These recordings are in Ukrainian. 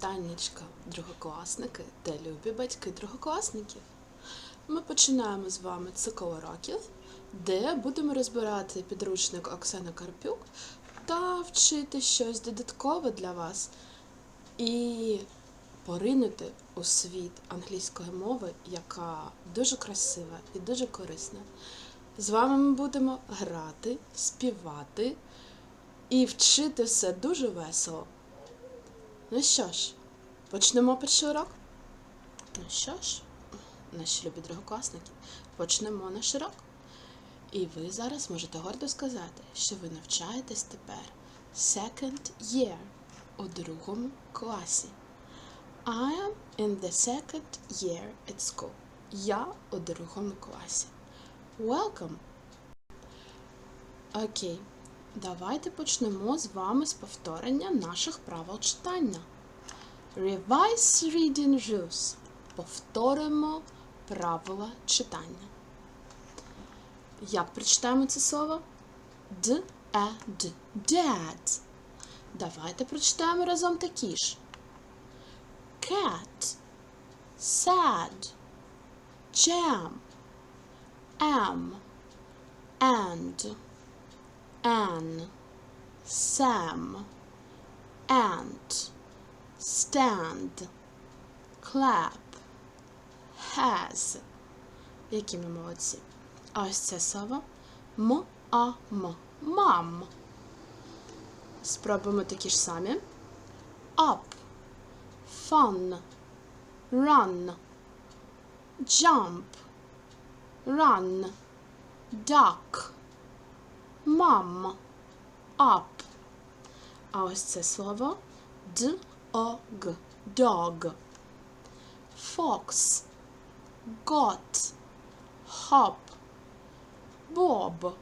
Танечка, другокласники та любі батьки другокласників. Ми починаємо з вами цикл уроків, де будемо розбирати підручник Оксани Карпюк та вчити щось додаткове для вас і поринути у світ англійської мови, яка дуже красива і дуже корисна. З вами ми будемо грати, співати і вчити все дуже весело. Ну що ж, почнемо перший урок? Ну що ж, наші любі другокласники, почнемо наш урок. І ви зараз можете гордо сказати, що ви навчаєтесь тепер second year у другому класі. I am in the second year at school. Я у другому класі. Welcome! Окей, давайте почнемо з вами з повторення наших правил читання. Revise reading rules. Повторимо правила читання. Як прочитаємо це слово? Д, е, д. Dad. Давайте прочитаємо разом такі ж. Cat. Sad. Jam. Am. And. An. Sam. Ant. Stand. Clap. Has. Які ми молодці. А ось це слово м-а-м. Мам. Спробуємо такі ж самі. Up. Fun. Run. Jump. Run. Duck. Mum. Up. А ось це слово д-о-г. Dog. Fox. Got. Hop. Bob.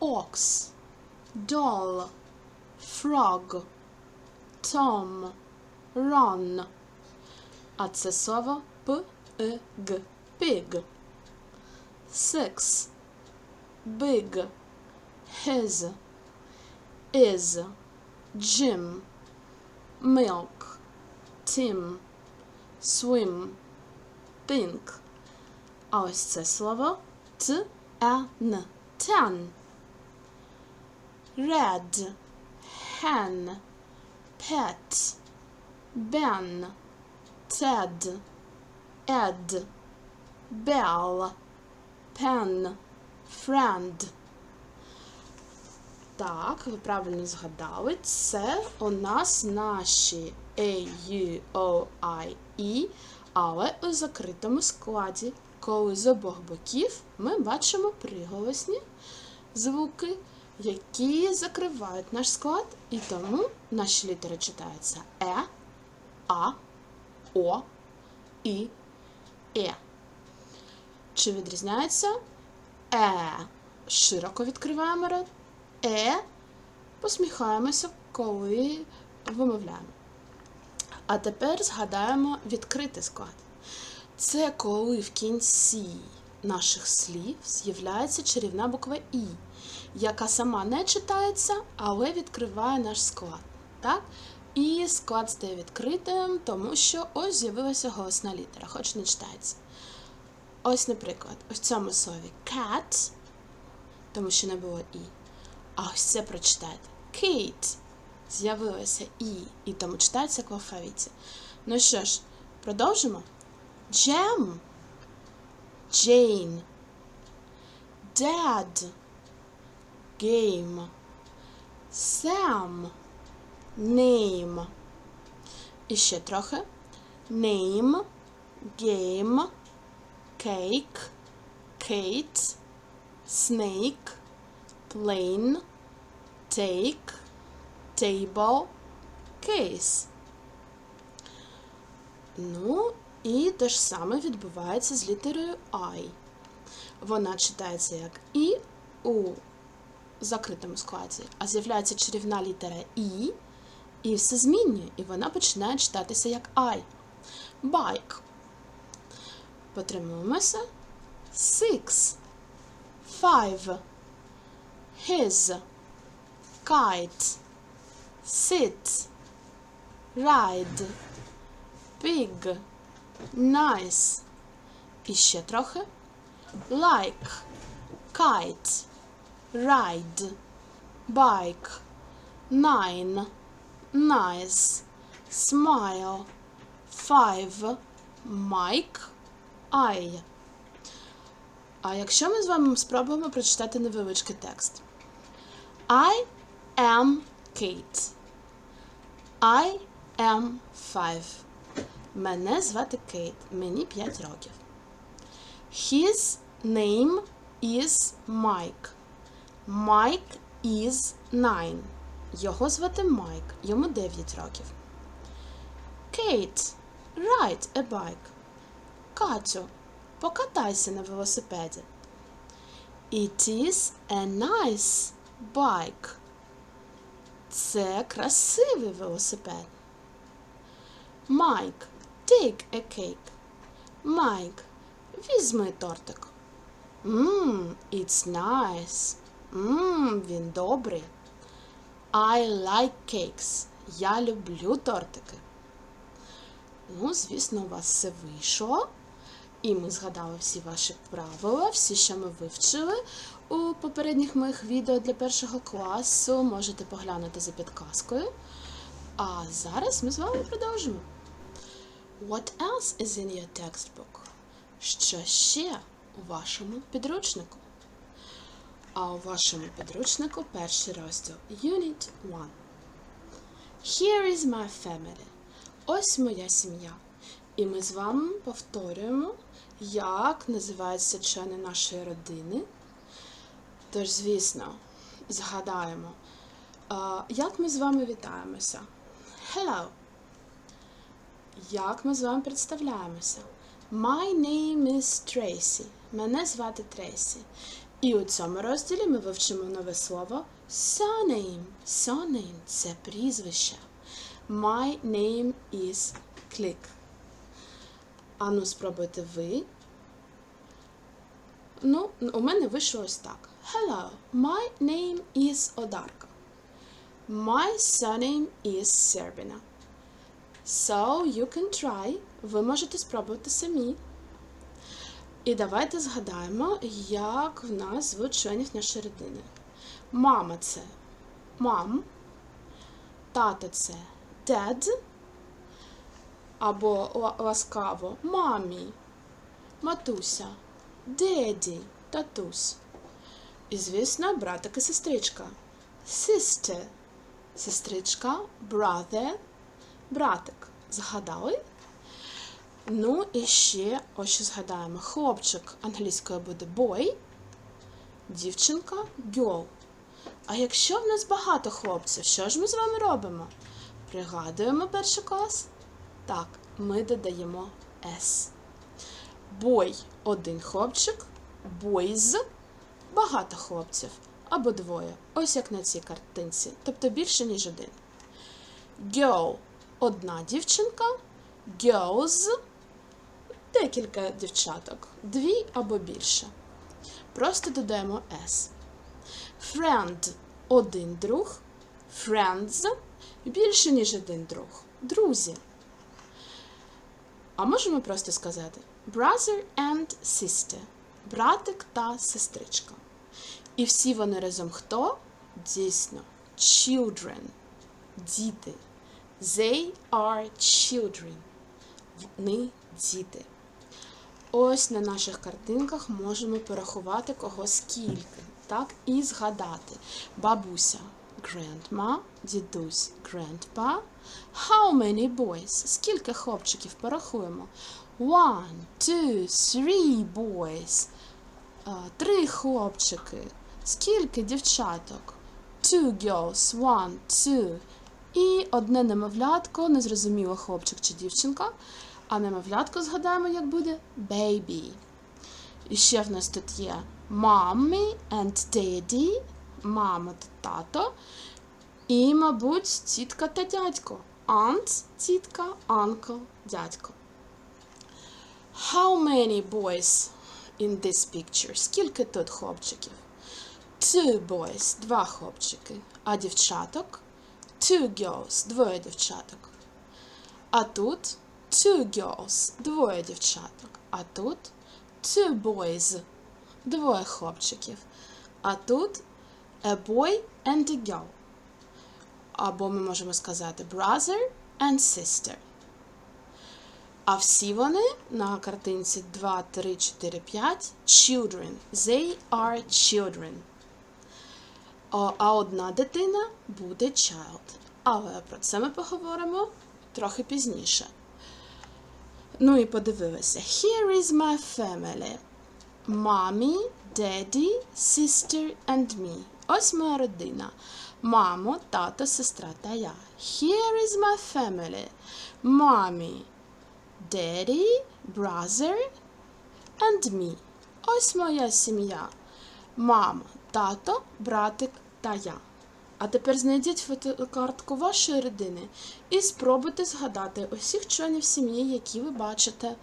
Ox. Doll. Frog. Tom. Ron. А це слово п-и-г. Pig. Six. Big. His. Is. Jim. Milk. Tim. Swim. Pink. А ось це слово т е н Ten. Red. Hen. Pet. Ben. Ted. Ed. Bell. Pen. Friend. Так, ви правильно згадали. Це у нас наші A, U, O, I, E, але у закритому складі, коли з обох боків ми бачимо приголосні звуки, які закривають наш склад, і тому наші літери читаються Е, А, О, І, Е. Чи відрізняється Е? Широко відкриваємо рот. Е посміхаємося, коли вимовляємо. А тепер згадаємо відкритий склад. Це коли в кінці наших слів з'являється чарівна буква І, яка сама не читається, але відкриває наш склад. Так? І склад стає відкритим, тому що ось з'явилася голосна літера, хоч не читається. Ось, наприклад, в цьому слові cat, тому що не було І. А ось це прочитайте. Kate. З'явилося І, і тому читається в алфавіті. Ну що ж, продовжимо. Jam. Jane. Dad. Game. Sam. Name. І ще трохи. Name. Game. Cake. Kate. Snake. Plane. Take. Table. Case. Ну, і те ж саме відбувається з літерою I. Вона читається як І у закритому складі, а з'являється чарівна літера І, і все змінює, і вона починає читатися як I. Bike. Потримуємося. Six. Five. His. Kite. Sit. ride, big, nice. І ще трохи. Like, kite, ride, bike, nine, nice, smile, five, Mike, I. А якщо ми з вами спробуємо прочитати невеличкий текст. I am Kate. I am five. Мене звати Кейт. Мені 5 років. His name is Mike. Mike is nine. Його звати Майк. Йому 9 років. Kate, ride a bike. Катю, покатайся на велосипеді. It is a nice bike. Це красивий велосипед. Майк, take a cake. Майк, візьми тортик. Mmm, it's nice. Мм, він добрий. I like cakes. Я люблю тортики. Ну, звісно, у вас все вийшло. І ми згадали всі ваші правила, всі, що ми вивчили у попередніх моїх відео для першого класу. Можете поглянути за підказкою. А зараз ми з вами продовжимо. What else is in your textbook? Що ще у вашому підручнику? А у вашому підручнику перший розділ Unit 1. Here is my family. Ось моя сім'я. І ми з вами повторюємо, як називаються члени нашої родини. Тож, звісно, згадаємо, як ми з вами вітаємося. Hello. Як ми з вами представляємося? My name is Tracy. Мене звати Трейсі. І у цьому розділі ми вивчимо нове слово surname. Surname – це прізвище. My name is Click. Ану, спробуйте ви. Ну, у мене вийшло ось так. Hello, my name is Одарка. My surname is Serbina. So you can try. Ви можете спробувати самі. І давайте згадаємо, як в нас звуть членів нашої родини. Мама це мам, тато це dad, або ласкаво мамі, матуся, деді, татусь. І, звісно, братик і сестричка. Sister, сестричка, brother, братик. Згадали? Ну і ще ось що згадаємо. Хлопчик англійською буде boy, дівчинка girl. А якщо в нас багато хлопців, що ж ми з вами робимо? Пригадуємо перший клас? Так, ми додаємо S. Boy – один хлопчик, boys – багато хлопців або двоє. Ось як на цій картинці, тобто більше, ніж один. Girl – одна дівчинка, girls – декілька дівчаток, дві або більше. Просто додаємо S. Friend – один друг, friends – більше, ніж один друг. Друзі. А можемо просто сказати brother and sister. Братик та сестричка. І всі вони разом хто? Дійсно, children. Діти. They are children. Вони діти. Ось на наших картинках можемо порахувати кого скільки, так? І згадати. Бабуся grandma, дідусь grandpa. How many boys? Скільки хлопчиків порахуємо? One, two, three boys. Три хлопчики. Скільки дівчаток? Two girls, one, two. І одне немовлятко, незрозуміло хлопчик чи дівчинка. А немовлятко згадаємо, як буде baby. І ще в нас тут є mommy and daddy, мама та тато. І, мабуть, тітка та дядько. Aunt, тітка, uncle, дядько. How many boys in this picture? Скільки тут хлопчиків? Two boys, два хлопчики. А дівчаток? Two girls, двоє дівчаток. А тут two girls, двоє дівчаток. А тут two boys, двоє хлопчиків. А тут a boy and a girl. Або ми можемо сказати brother and sister. А всі вони на картинці 2, 3, 4, 5 children. They are children. А одна дитина буде child. Але про це ми поговоримо трохи пізніше. Ну і подивилися. Here is my family. Mommy, daddy, sister and me. Ось моя родина. Мамо, тато, сестра та я. Here is my family. Mommy, daddy, brother and me. Ось моя сім'я. Мама, тато, братик та я. А тепер знайдіть фотокартку вашої родини і спробуйте згадати усіх членів сім'ї, які ви бачите,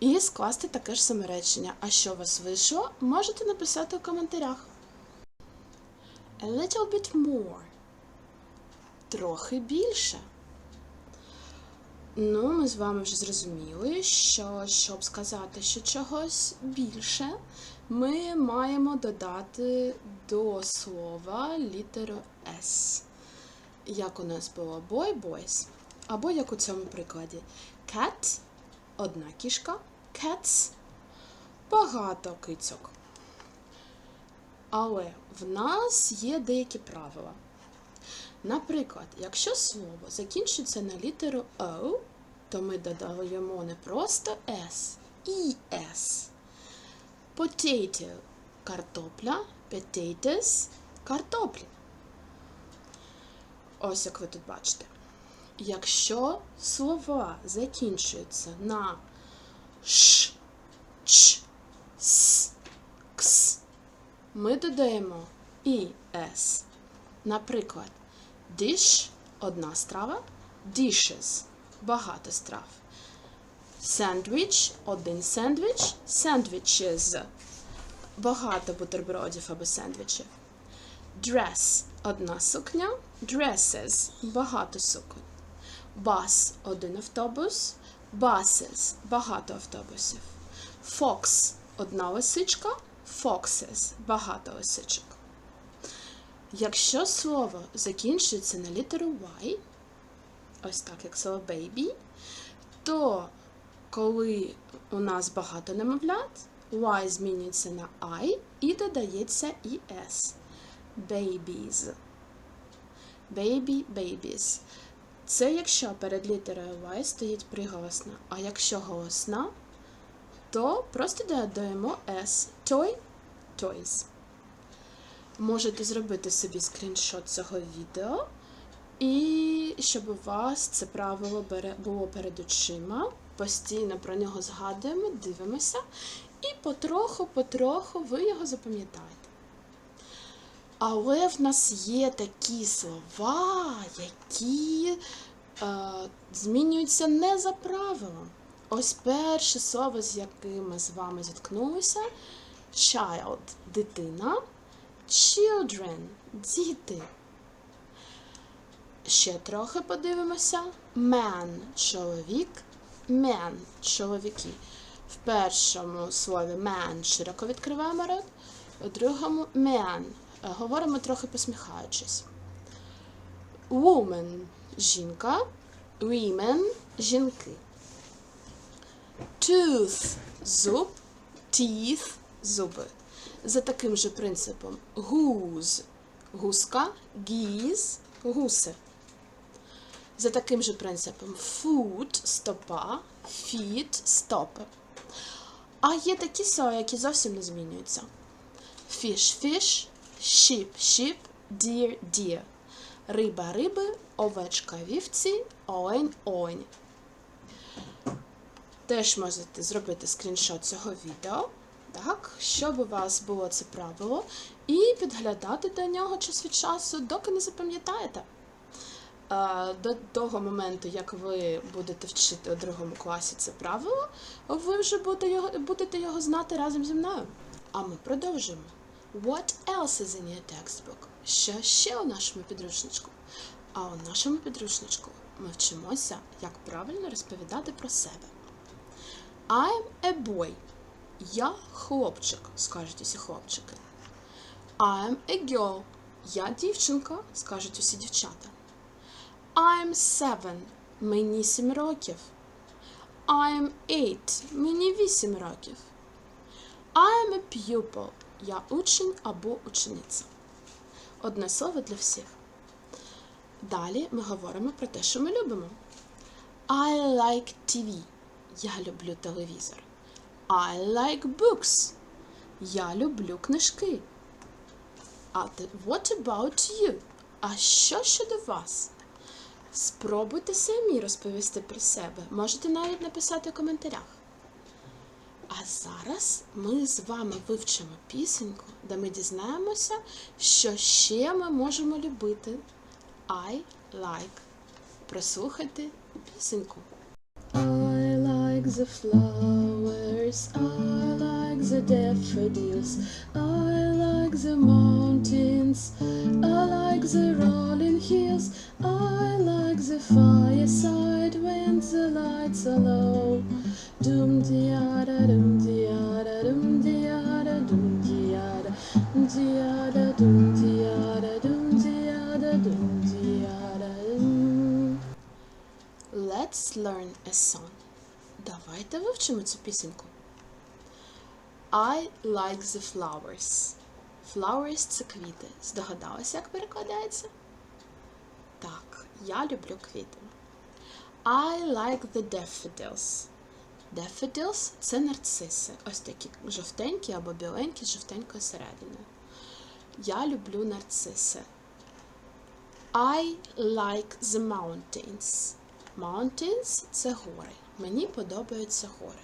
і скласти таке ж саме речення. А що у вас вийшло, можете написати у коментарях. A little bit more. Трохи більше. Ну, ми з вами вже зрозуміли, що щоб сказати, що чогось більше, ми маємо додати до слова літеру S. Як у нас було boy, boys. Або як у цьому прикладі. Cat одна кішка, cats багато кицьок. Але в нас є деякі правила. Наприклад, якщо слово закінчується на літеру O, то ми додаємо не просто S, і S. Potato – картопля, potatoes – картоплі. Ось як ви тут бачите. Якщо слова закінчуються на ш, ч, с, кс, ми додаємо і. Наприклад, dish – одна страва, dishes – багато страв. Sandwich – один сендвіч, sandwiches – багато бутербродів або сендвічів. Dress – одна сукня, dresses – багато суконь. Bus – один автобус, buses – багато автобусів. Fox – одна лисичка, foxes – багато лисичок. Якщо слово закінчується на літеру Y, ось так, як слово baby, то коли у нас багато немовлят, Y змінюється на I і додається і S. Babies. Baby, babies. Це якщо перед літерою Y стоїть приголосна, а якщо голосна, то просто додаємо S. Toy, toys. Можете зробити собі скріншот цього відео, і щоб у вас це правило було перед очима. Постійно про нього згадуємо, дивимося, і потроху-потроху ви його запам'ятаєте. Але в нас є такі слова, які е, змінюються не за правилом. Ось перше слово, з яким ми з вами зіткнулися child дитина, children діти. Ще трохи подивимося. Man чоловік, men чоловіки. В першому слові man широко відкриваємо рот, у другому man. Говоримо трохи посміхаючись. Woman жінка, women жінки. Tooth зуб, teeth зуби. За таким же принципом. Goose гуска, geese гуси. За таким же принципом. Foot стопа, feet стопи. А є такі слова, які зовсім не змінюються. Fish fish, sheep sheep, deer deer. Риба риби, овечка вівці, олень олень. Теж можете зробити скріншот цього відео, так, щоб у вас було це правило, і підглядати до нього час від часу, доки не запам'ятаєте. Е, До того моменту, як ви будете вчити у другому класі це правило, ви вже будете його, будете його знати разом зі мною. А ми продовжуємо. What else is in your textbook? Що ще у нашому підручничку? А у нашому підручничку ми вчимося, як правильно розповідати про себе. I'm a boy. Я хлопчик, скажуть усі хлопчики. I'm a girl. Я дівчинка, скажуть усі дівчата. I'm seven. Мені сім років. I'm eight. Мені вісім років. I'm a pupil. Я учень або учениця. Одне слово для всіх. Далі ми говоримо про те, що ми любимо. I like TV. Я люблю телевізор. I like books. Я люблю книжки. А what about you? А що щодо вас? Спробуйте самі розповісти про себе. Можете навіть написати в коментарях. А зараз ми з вами вивчимо пісеньку, де ми дізнаємося, що ще ми можемо любити. I like. Прослухайте пісеньку. I like the flowers, I like the daffodils, I like the mountains, I like the rolling hills, I like the fireside when the lights are low. Dum diada dum diada dum diada dum diada diada dum diada dum diada dum diada dum. Let's learn a song. Давайте вивчимо цю пісеньку. I like the flowers. Flowers це квіти. Здогадалася, як перекладається? Так, я люблю квіти. I like the daffodils. Daffodils – це нарциси. Ось такі жовтенькі або біленькі з жовтенькою серединою. Я люблю нарциси. I like the mountains. Mountains – це гори. Мені подобаються гори.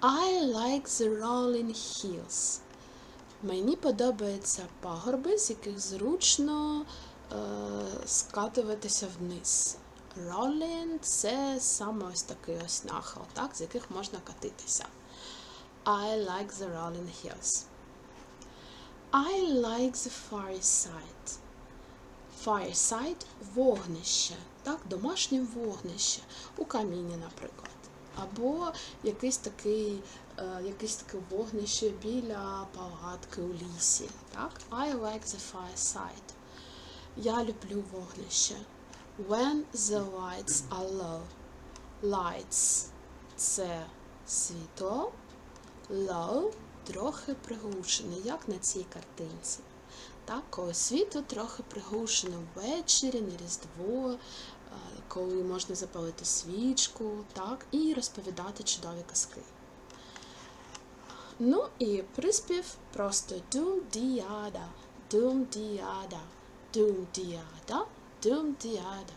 I like the rolling hills. Мені подобаються пагорби, з яких зручно е, скатуватися вниз. Rolling – це саме ось такий ось нахил, так, з яких можна катитися. I like the rolling hills. I like the fireside. Fireside – вогнище, так, домашнє вогнище у каміні, наприклад. Або якийсь такий, е, якийсь таке вогнище біля палатки у лісі. Так? I like the fireside. Я люблю вогнище. When the lights are low. Lights – це світло. Low – трохи приглушене, як на цій картинці. Так, коли світло трохи приглушене ввечері, на Різдво, е, коли можна запалити свічку, так, і розповідати чудові казки. Ну і приспів просто дум діада, дум діада, дум діада, дум діада.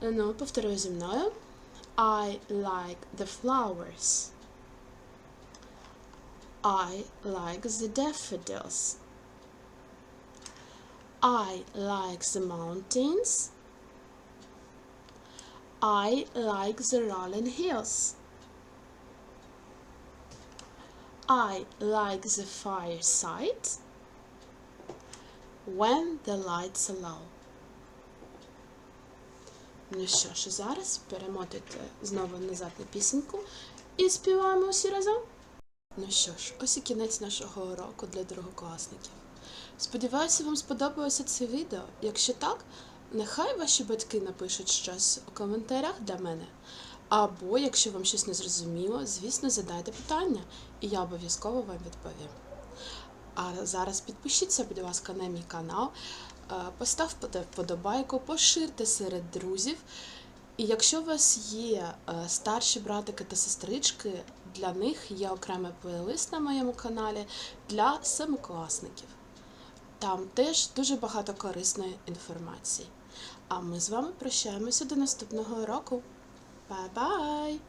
Ну, повторюю зі мною. I like the flowers. I like the daffodils. I like the mountains. I like the rolling hills. I like the fireside when the lights are low. Ну що ж, зараз перемотуйте знову назад на пісеньку і співаємо усі разом. Ну що ж, ось і кінець нашого уроку для другокласників. Сподіваюся, вам сподобалося це відео. Якщо так, нехай ваші батьки напишуть щось у коментарях для мене. Або, якщо вам щось не зрозуміло, звісно, задайте питання, і я обов'язково вам відповім. А зараз підпишіться, будь ласка, на мій канал, е, поставте вподобайку, поширте серед друзів. І якщо у вас є е, старші братики та сестрички, для них є окремий плейлист на моєму каналі для семикласників. Там теж дуже багато корисної інформації. А ми з вами прощаємося до наступного року. Бай-бай!